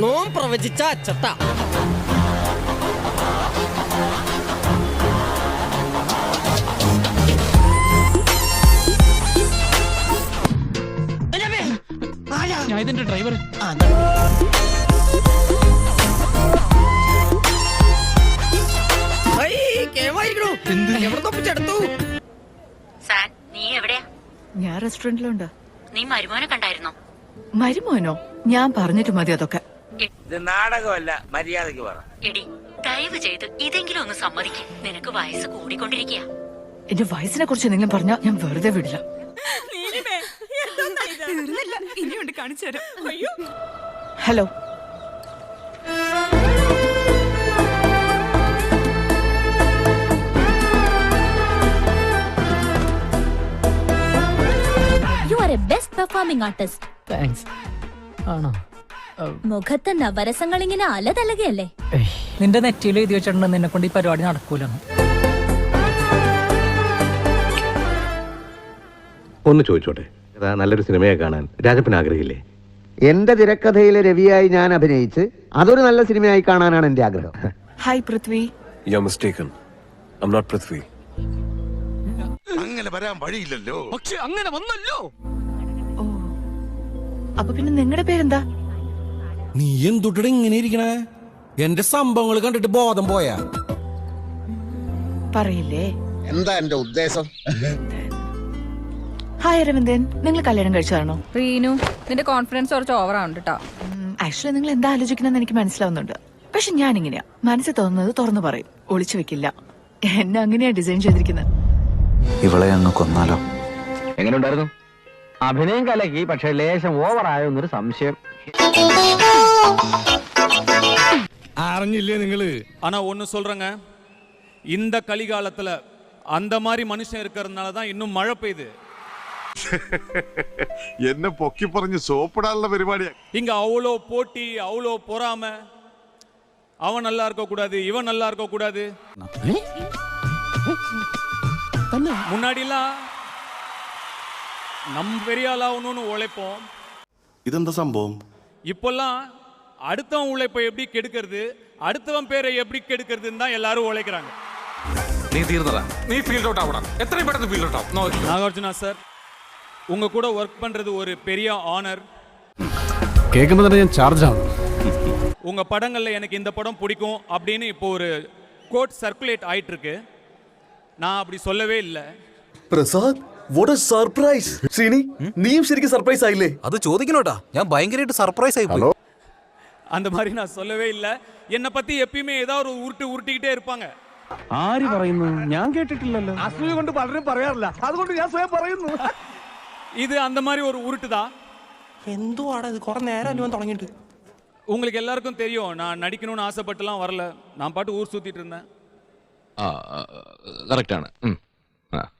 നോം പ്രവചിച്ച അച്ചട്ട. ഞാൻ ഇതിന്റെ ഡ്രൈവർ എവിടെ തൊപ്പിച്ചെടുത്തു? സാൻ നീ എവിടെയാ? ഞാൻ റെസ്റ്റോറന്റിലുണ്ട് നീ മരുമോനെ കണ്ടായിരുന്നോ? മരുമോനോ? ഞാൻ പറഞ്ഞിട്ട് മതി അതൊക്കെ. ഇത് നാടകമല്ല മര്യാദയ്ക്ക് പറ. എടി ദയവ് ചെയ്ത് ഇതെങ്കിലും ഒന്ന് സമ്മതിക്കും. നിനക്ക് വയസ്സ് കൂടിക്കൊണ്ടിരിക്കുക എന്റെ വയസ്സിനെ കുറിച്ച് എന്തെങ്കിലും പറഞ്ഞാൽ ഞാൻ വെറുതെ വിടില്ല. ഇനിയുണ്ട് കാണിച്ചു തരാം. അയ്യോ. Hello. You are a best performing artist thanks ആണോ? മുഖത്ത് നവരസങ്ങൾ ഇങ്ങനെ അലതലകയല്ലേ നിന്റെ നെറ്റിയിൽ എഴുതി വെച്ചിട്ടുണ്ട് നിന്നെ കൊണ്ട് ഈ പരിപാടി നടക്കൂലെന്ന്. ഒന്ന് ചോദിച്ചോട്ടെ. ഇതാ നല്ലൊരു സിനിമയെ കാണാൻ. രാജപ്പൻ ആഗ്രഹില്ലേ എന്റെ തിരക്കഥയിലെ രവിയായി ഞാൻ അഭിനയിച്ച് അതൊരു നല്ല സിനിമയായി കാണാനാണ് എന്റെ ആഗ്രഹം. Hi Prithvi you mistaken I am not Prithvi അങ്ങനെ വരാൻ വഴിയില്ലല്ലോ. പക്ഷെ അങ്ങനെ വന്നല്ലോ. അപ്പൊ പിന്നെ നിങ്ങളുടെ പേരെന്താ? നീ എന്തുട്ടടെ ഇങ്ങനെ ഇരിക്കണേ? എന്റെ സംഭവങ്ങൾ കണ്ടിട്ട് ബോധം പോയാ? പറയില്ലേ? എന്താ എന്റെ ഉദ്ദേശം? ഹായ് അരവിന്ദൻ നിങ്ങൾ കല്യാണം കഴിച്ചതാണോ? റീനു നിന്റെ കോൺഫിഡൻസ് കുറച്ച് ഓവറാണ് കേട്ടോ ആക്ച്വലി നിങ്ങൾ എന്താ ആലോചിക്കണമെന്ന് എനിക്ക് മനസ്സിലാവുന്നുണ്ട്. പക്ഷെ ഞാൻ ഇങ്ങനെയാ മനസ്സിൽ തോന്നുന്നത് തുറന്നു പറയും. ഒളിച്ചു വെക്കില്ല. എന്നെ അങ്ങനെയാ ഡിസൈൻ ചെയ്തിരിക്കുന്നത് ഇവളെ അങ്ങ് കൊന്നാലോ? എങ്ങനെ ഉണ്ടായിരുന്നു? അഭിനയം കലക്കി പക്ഷെ ലേശം ഓവർ ആയോന്നൊരു സംശയം അറിഞ്ഞില്ലേ നിങ്ങള് ஆனா ஒன்னு சொல்றேங்க இந்த கலிகாலத்துல அந்த மாதிரி மனுஷன் இருக்கிறதுனால தான் இன்னும் மழை பெய்யுது എന്നെ പൊക്കി പറഞ്ഞ് സോപ്പിടാനുള്ള പരിപാടിയാ இங்க அவ்வளோ போட்டி அவ்வளோ பொறாம அவன் நல்லா இருக்க கூடாது இவன் நல்லா இருக்க கூடாது முன்னாடிலாம் நம்ம பெரியாளாகணும்னு உழைப்போம். இது இந்த சம்பவம் இப்போல்லாம் அடுத்தவன் உழைப்பை எப்படி கெடுக்கிறது அடுத்தவன் பேரை எப்படி கெடுக்கிறதுன்னு தான் எல்லாரும் உழைக்கிறாங்க. நீ தீர்ந்தடா நீ ஃபீல்ட் அவுட் ஆகணும் எத்தனை படத்துக்கு ஃபீல்ட் அவுட் ஆகும்? நாகார்ஜுனா சார் உங்க கூட ஒர்க் பண்றது ஒரு பெரிய ஆனர் கேட்கும்போது தானே சார்ஜ் ஆகும். உங்க படங்கள்ல எனக்கு இந்த படம் பிடிக்கும் அப்படின்னு இப்போ ஒரு கோட் சர்க்குலேட் ஆயிட்டு இருக்கு நான் அப்படி சொல்லவே இல்லை. Prasad what a surprise Sreeni നീയും ശരിക്കും സർപ്രൈസ് ആയില്ലേ അത് ചോദിക്കണോട്ടാ ഞാൻ ഭയങ്കരമായിട്ട് സർപ്രൈസ് ആയി പോയി அந்த மாதிரி நான் சொல்லவே இல்லை என்னை பத்தி எப்பயுமே ஏதாவது ஒரு உருட்டு உருட்டிக்கிட்டே இருப்பாங்க ആര് പറയുന്നു ഞാൻ കേട്ടിട്ടില്ലല്ലോ അസൂയ കൊണ്ട് പലരും പറയാറില്ല അതുകൊണ്ട് ഞാൻ സ്വയം പറയുന്നു இது அந்த மாதிரி ஒரு உருட்டு தான் എന്തോ ആടാ ഇത് കുറെ നേരം ഇവൻ തുടങ്ങിയിട്ട് உங்களுக்கு எல்லாருக்கும் தெரியும் நான் நடிக்கணும்னு ஆசைப்பட்டுலாம் வரல நான் பாட்டு ஊர் சுத்திட்டு இருந்தேன் കറക്റ്റാണ്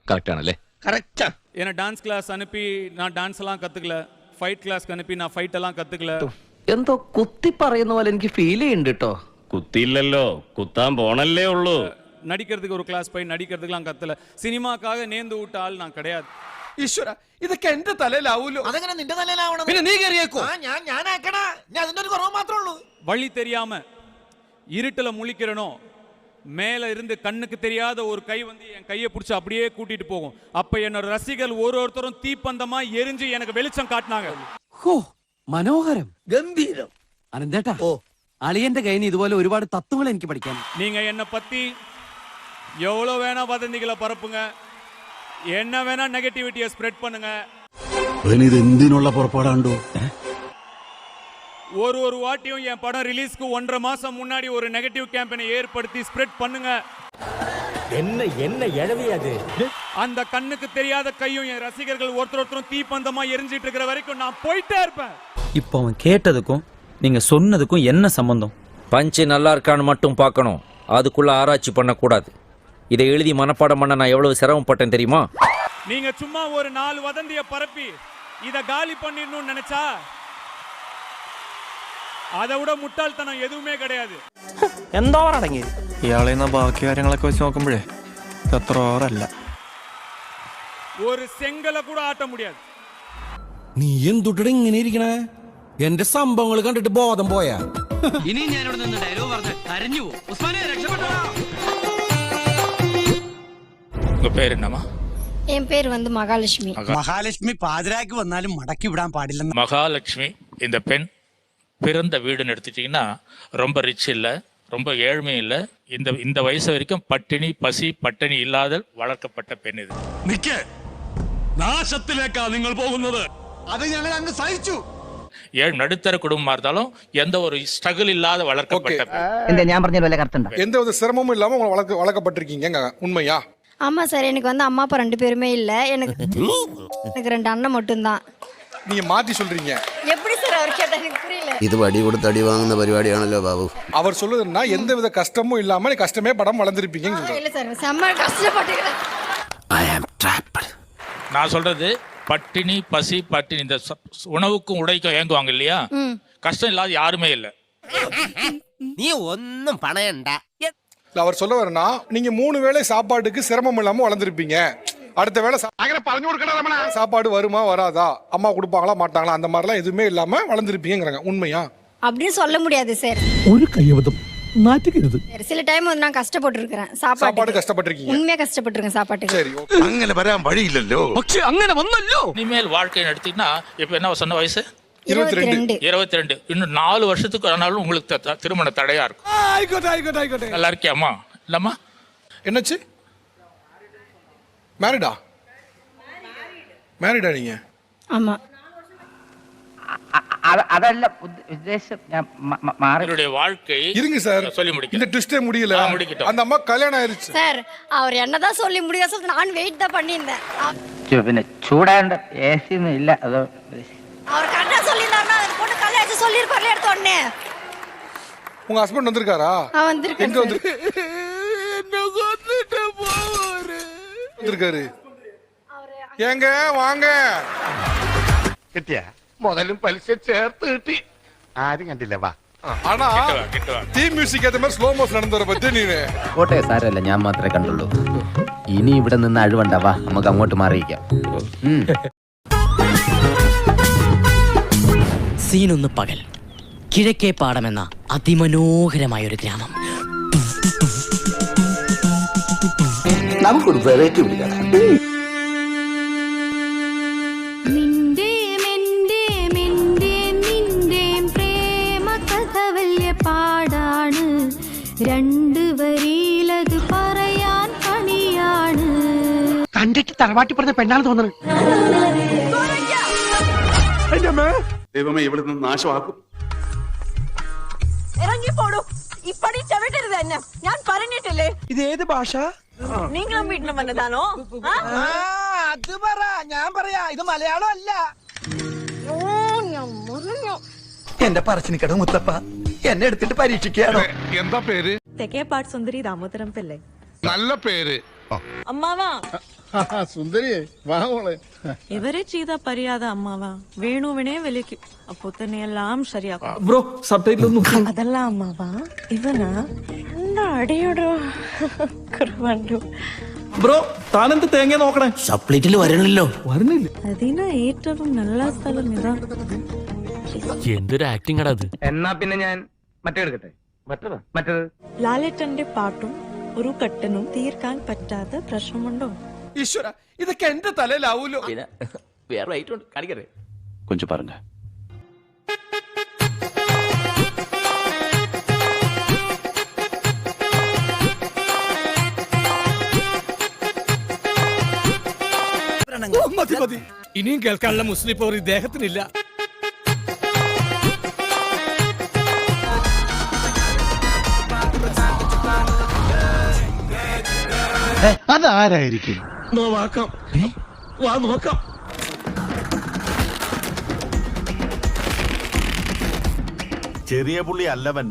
കറക്റ്റാണല്ലേ കറക്റ്റാ என்னை டான்ஸ் கிளாஸ் அனுப்பி நான் டான்ஸ் எல்லாம் கத்துக்கல ஃபைட் கிளாஸ்க்கு அனுப்பி நான் ஃபைட் எல்லாம் கத்துக்கல എന്തോ കുത്തി പറയുന്ന പോലെ എനിക്ക് ഫീൽ ചെയ്യുന്നുണ്ട് കേട്ടോ കുത്തിയില്ലല്ലോ കുത്താൻ പോണല്ലേ ഉള്ളൂ நடிக்கிறதுக்கு ஒரு கிளாஸ் போய் நடிக்கிறதுக்குலாம் கத்தல சினிமாக்காக நேர்ந்து விட்ட ஆள் நான் கிடையாது ഈശ്വര ഇതൊക്കെ എന്റെ തലയിലാവൂലോ അതെങ്ങനെ നിന്റെ തലയിലാവണം പിന്നെ നീ കയറിയേക്കോ ഞാൻ ഞാൻ ആക്കണ ഞാൻ അതിന്റെ ഒരു കുറവ് മാത്രമേ ഉള്ളൂ வழி தெரியாம இருட்டுல முழிக்கிறனோ மேல இருந்து கண்ணுக்கு தெரியாத ஒரு கை வந்து என் கையை பிடிச்சி அப்படியே கூட்டிட்டு போகும் அப்ப என்னோட ரசிகர்கள் ஒரு ஒருத்தரும் தீப்பந்தமா எரிஞ்சு எனக்கு வெளிச்சம் காட்டினாங்க ഹോ മനോഹരം ഗംഭീരം അനന്തേട്ടാ അളിയന്റെ കയ്യിൽ നിന്ന് ഇതുപോലെ ഒരുപാട് തത്വങ്ങൾ എനിക്ക് പഠിക്കാൻ நீங்க என்னை பத்தி எவ்வளோ வேணா வதந்திகளை பரப்புங்க என்ன வேணா நெகட்டிவிட்டியை ஸ்ப்ரெட் பண்ணுங்க ഇത് എന്തിനുള്ള പുറപ്പാടാണ്ടോ ஒரு ஒரு வாட்டியும் என் படம் ரிலீஸ்க்கு ஒன்றரை மாசம் முன்னாடி ஒரு நெகட்டிவ் கேம்பெயினை ஏற்படுத்தி ஸ்ப்ரெட் பண்ணுங்க. என்ன என்ன இழவியாது அந்த கண்ணுக்கு தெரியாத கையும் என் ரசிகர்கள் ஒருத்தர் ஒருத்தரும் தீப்பந்தமா எரிஞ்சிட்டு இருக்கிற வரைக்கும் நான் போயிட்டே இருப்பேன். இப்போ அவன் கேட்டதுக்கும் நீங்க சொன்னதுக்கும் என்ன சம்பந்தம்? பஞ்சு நல்லா இருக்கான்னு மட்டும் பார்க்கணும். அதுக்குள்ள ஆராய்ச்சி பண்ணக்கூடாது. இதை எழுதி மனப்பாடம் பண்ண நான் எவ்வளவு சிரமப்பட்டேன் தெரியுமா? நீங்க சும்மா ஒரு நாலு வதந்திய பரப்பி இத காலி பண்ணிடணும்னு நினைச்சா அதை விட முட்டாள்தனம் எதுவுமே கிடையாது എന്തോ അടങ്ങി ഇയാളെ ബാക്കി കാര്യങ്ങളൊക്കെ വെച്ച് നോക്കുമ്പോഴേ അത്ര ഓവറല്ല ஒரு செங்கலை கூட ஆட்ட முடியாது നീ എന്തുട്ടടെ ഇങ്ങനെ ഇരിക്കണേ എന്റെ സംഭവങ്ങൾ കണ്ടിട്ട് ബോധം പോയാ ഇനി ഞാൻ ഇവിടെ നിന്ന് ഡയലോഗ് പറഞ്ഞ് കരഞ്ഞു പോകും ഉസ്മാനെ രക്ഷപ്പെട്ടോ உங்க பேர் என்னம்மா എൻ പേര് വന്ന് മഹാലക്ഷ്മി മഹാലക്ഷ്മി പാതിരാക്ക് വന്നാലും മടക്കി വിടാൻ പാടില്ലെന്ന് மகாலட்சுமி இந்த பெண் பிறந்த வீடுன்னு எடுத்துட்டீங்கன்னா ரொம்ப ரிச் இல்லை ரொம்ப ஏழ்மை இல்லை இந்த இந்த வயசு வரைக்கும் பட்டினி பசி பட்டினி இல்லாத வளர்க்கப்பட்ட பெண் இது നിക്ക് നാശത്തിലേക്കാ നിങ്ങൾ പോകുന്നത് അത് ഞങ്ങൾ അങ്ങ് സഹിച്ചു ஏழு நடுத்தர குடும்பமா இருந்தாலும் எந்த ஒரு ஸ்ட்ரகிள் இல்லாத வளர்க்கப்பட்ட பெண் എന്താ ഞാൻ പറഞ്ഞ വല്ല കറക്റ്റ് எந்த ஒரு சிரமமும் இல்லாம உங்களை வளர்க்க வளர்க்கப்பட்டிருக்கீங்க உண்மையா ஆமா சார் எனக்கு வந்து அம்மா அப்பா ரெண்டு பேருமே இல்ல எனக்கு எனக்கு ரெண்டு அண்ணன் மட்டும்தான் நீங்க மாத்தி சொல்றீங்க எப்படி சார் அவர் கேட்டா எனக்கு புரியல ഇത് വടി കൊടുത്ത് അടി വാങ്ങുന്ന പരിപാടിയാണല്ലോ ബാബു அவர் சொல்லுதுன்னா எந்தவித கஷ்டமும் இல்லாம கஷ்டமே படம் வளர்ந்துருப்பீங்கன்னு சொல்றாரு இல்ல சார் செம்ம கஷ்டப்பட்டுக்கிறேன் நான் சொல்றது பட்டினி பசி பட்டினி இந்த ச- உணவுக்கும் உடைக்கும் ஏங்குவாங்க இல்லையா கஷ்டம் இல்லாத யாருமே இல்லை നീ ഒന്നും പണയണ്ട இல்ல, அவர் சொல்ல வரனா நீங்க மூணு வேளை சாப்பாட்டுக்கு சிரமம் இல்லாம வளர்ந்துருப்பீங்க அடுத்த வேளை சா- പറഞ്ഞു கொடுக்கணும் சாப்பாடு வருமா வராதா அம்மா கொடுப்பாங்களா மாட்டாங்களா அந்த மாதிரிலாம் எதுவுமே இல்லாம வளர்ந்துருப்பீங்கிறாங்க உண்மையா அப்படின்னு சொல்ல முடியாது சார் ഒരു കയ്യബദ്ധം നാറ്റുകരുത് சில டைம் வந்து நான் கஷ்டப்பட்டுருக்கிறேன் சாப்பாடு சாப்பாடு கஷ்டப்பட்டிருக்கீங்க உண்மையா கஷ்டப்பட்டிருக்கேன் சாப்பாட்டுக்கு சரி അങ്ങനെ വരാൻ വഴിയില്ലല്ലോ പക്ഷെ അങ്ങനെ വന്നല്ലോ இனிமேல் வாழ்க்கைன்னு எடுத்தீங்கன்னா இப்போ என்ன சொன்ன வயசு இருபத்தி ரெண்டு ரெண்டு இருபத்தி ரெண்டு இன்னும் நாலு வருஷத்துக்கு ஆனாலும் உங்களுக்கு த- த- திருமண தடையா இருக்கும் ആയിക്കോട്ടെ ആയിക്കോട്ടെ ആയിക്കോട്ടെ நல்லா இருக்கியாம்மா இல்லம்மா என்னாச்சு மேரிடா மேரிடா நீங்க? ஆமா. அதல்ல உத்தேசம் மாறனுடைய வாழ்க்கை இருங்க சார். சொல்லி முடிக்க இந்த ட்விஸ்டே முடியல. முடிக்கட்டும். அந்த கல்யாணம் ஆயிருச்சு. சார் அவர் என்னதான் சொல்லி முடியா சொல்ல நான் வெயிட் தான் பண்ணியிருந்தேன். பின்ன சூடாண்ட ஏசியும் அதோ அவர் கரெக்டா சொல்லியிருந்தாருன்னா அந்த பொண்ணு எடுத்த உடனே. உங்க ஹஸ்பண்ட் வந்திருக்காரா? வந்திருக்கு எங்க வந்திருக்காரு ஏங்க வாங்க കിട്ടിയ മുതലും പലിശ ചേർത്ത് കിട്ടി ആരും കണ്ടില്ല വാ ஆனா கிட்ட வா, கிட்ட வா. தீம் மியூசிக் ஏத்த மாதிரி ஸ்லோ மோஷன் நடந்து வர பத்தி நீனு കോട്ടെ സാരല്ല ഞാൻ മാത്രമേ കണ്ടുള്ളൂ ഇനി ഇവിടെ നിന്ന് അഴിവണ്ടാവാ നമുക്ക് അങ്ങോട്ട് മാറിയിക്കാം സീനൊന്ന് പകൽ കിഴക്കേ പാടമെന്ന അതിമനോഹരമായ ഒരു ഗ്രാമം നമുക്കൊരു വെറൈറ്റി വലിയ പാടാണ്. രണ്ട് വരിയിലത് പറയാൻ പണിയാണ്. കണ്ടിട്ട് തറവാട്ടി പറഞ്ഞ പെണ്ണാണ് തോന്നുന്നത് ദൈവമേ ഇവിടുന്ന് നാശമാക്കും. ഇപ്പടി ചവിട്ടരുത് എന്നെ. ഞാൻ പറഞ്ഞിട്ടില്ലേ? ഇത് ഏത് ഭാഷ? നിങ്ങളും വീട്ടിലും വന്നതാണോ? അത് പറ. ഞാൻ പറയാ ഇത് മലയാളം അല്ല. എന്റെ പറച്ചിനിക്കട മുത്തപ്പ. എന്നെ എടുത്തിട്ട് പരീക്ഷിക്കുകയാണോ? എന്താ പേര്? തെക്കേപ്പാട് സുന്ദരി ദാമോദരം പിള്ളേ നല്ല പേര്. അമ്മാവാ. സുന്ദരി വാ മോളെ. ഇവരെ ചെയ്ത പരിയാത അമ്മാവ. വേണുവിനെ വിളിക്കും അപ്പൊ തന്നെ എല്ലാം ശരിയാക്കും. ബ്രോ സബ് ടൈറ്റിൽ അതല്ല അമ്മാവ. ഇവനാ എന്താ അടിയോടോ? കുറവുണ്ടു? ബ്രോ താനെന്ത് തേങ്ങ നോക്കണേ? സപ്ലിറ്റിൽ വരണല്ലോ വരണില്ല. അതിന് ഏറ്റവും നല്ല സ്ഥലം ഇതാ. എന്തൊരു ആക്ടിങ് അത്. എന്നാ പിന്നെ ഞാൻ മറ്റേ എടുക്കട്ടെ? മറ്റേതാ? മറ്റേത്? ലാലേട്ടന്റെ പാട്ടും ഒരു കട്ടനും തീർക്കാൻ പറ്റാത്ത പ്രശ്നമുണ്ടോ? ഈശ്വര ഇതൊക്കെ എന്റെ തലയിലാവൂലോ? വേറെ കാണിക്കട്ടെ? കൊഞ്ചു പറഞ്ഞ. മതി മതി. ഇനിയും കേൾക്കാനുള്ള മുസ്ലിം പവർ ഇദ്ദേഹത്തിനില്ല. അതാരായിരിക്കും? നോക്കാം വാ നോക്കാം ചെറിയ പുള്ളി അല്ലവൻ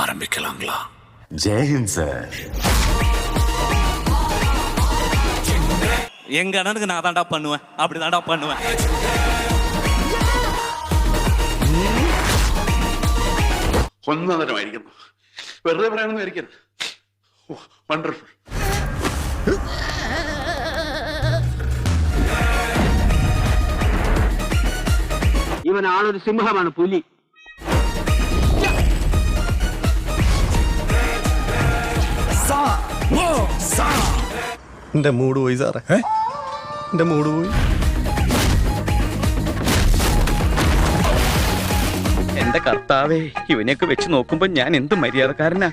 ആരംഭിക്കലാംഗ്ലാ ജയ് ഹിന്ദ് സർ எங்க அண்ணனுக்கு நான் தாண்டா பண்ணுவேன் அப்படிதான்டா பண்ணுவேன் ഒന്നതരമായിരിക്കുന്നു വെറുതെ പറയാനൊന്നും ആയിരിക്കരുത്. വണ്ടർഫുൾ ഇവൻ ആളൊരു സിംഹമാണ് പുലി. എന്റെ മൂഡ് പോയി സാറേ. എന്റെ മൂഡ് പോയി. എന്റെ കർത്താവേ ഇവനെയൊക്കെ വെച്ച് നോക്കുമ്പോ ഞാൻ എന്ത് മര്യാദക്കാരനാ?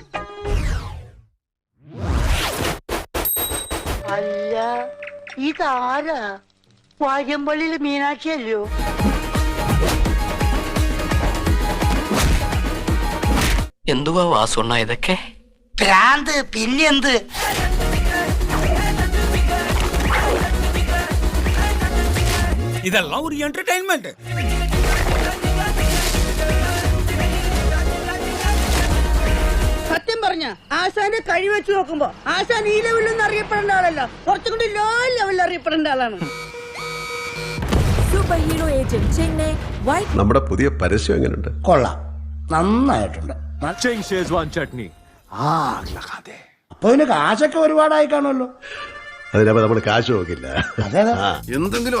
അല്ല ഇതാരാ? വാര്യമ്പള്ളിയിൽ മീനാക്ഷി അല്ലയോ എന്തുവാ വാസുണ്ണ ഇതൊക്കെ? ഭ്രാന്ത് പിന്നെന്ത്? ഇതെല്ലാം ഒരു എന്റർടൈൻമെന്റ് സത്യം പറഞ്ഞ ആശാന്റെ കഴി വെച്ച് നോക്കുമ്പോ ആശാൻ ഈ ലെവലിൽ അറിയപ്പെടേണ്ട ആളല്ല. കുറച്ചും കൂടി ലോ ലെവലിൽ അറിയപ്പെടേണ്ട ആളാണ്. Super hero agent Chennai white നമ്മുടെ പുതിയ പരസ്യം എങ്ങനെയുണ്ട് കൊള്ളാം. നന്നായിട്ടുണ്ട്. ചട്നി അപ്പൊ ഇതിന് കാശൊക്കെ ഒരുപാടായി കാണുമല്ലോ. അതിനപ്പോ നമ്മൾ കാശ് നോക്കില്ല. എന്തെങ്കിലും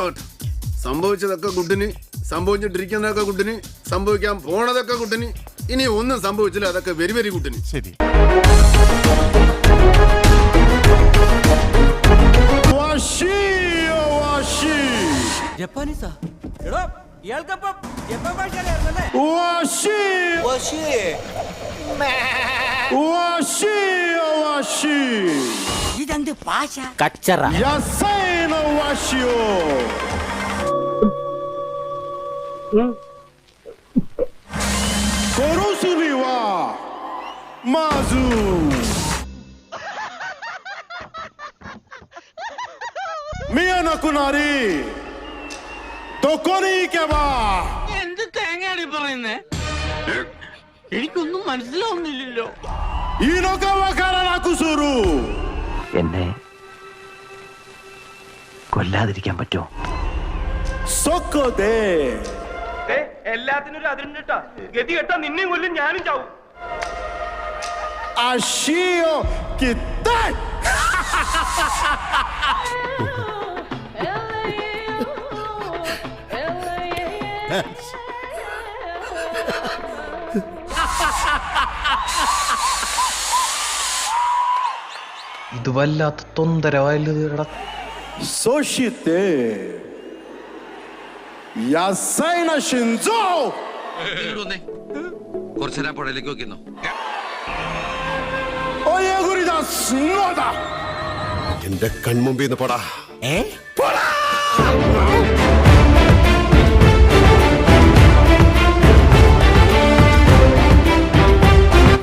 സംഭവിച്ചതൊക്കെ കുട്ടിന് സംഭവിച്ചിട്ടിരിക്കുന്നതൊക്കെ കുട്ടിന് സംഭവിക്കാൻ പോണതൊക്കെ കുട്ടിന് ഇനി ഒന്നും സംഭവിച്ചില്ല അതൊക്കെ വെരി വെരി കുട്ടിന് ശരി ജപ്പാനീസാ എടോ ഇയാൾക്കപ്പം ജപ്പാൻ ഭാഷ ഇതെന്ത് ഭാഷ കച്ചറ എന്ത് തേങ്ങയാണ് പറയുന്നേ? എനിക്കൊന്നും മനസ്സിലാവുന്നില്ലല്ലോ. എന്നെ കൊല്ലാതിരിക്കാൻ പറ്റുമോ? എല്ലാത്തിനും ഒരു അതിരുണ്ടാ ഗതി കെട്ടാ നിന്നെയും കൊല്ലും ഞാനും ചാവും. ഇത് വല്ലാത്ത തൊന്തരവായില്ല കുറച്ചേരാ പുഴയിലേക്ക് നോക്കിന്നോ എന്റെ കൺമുമ്പിൽ നിന്ന് പോടാ. ഏ? പോടാ.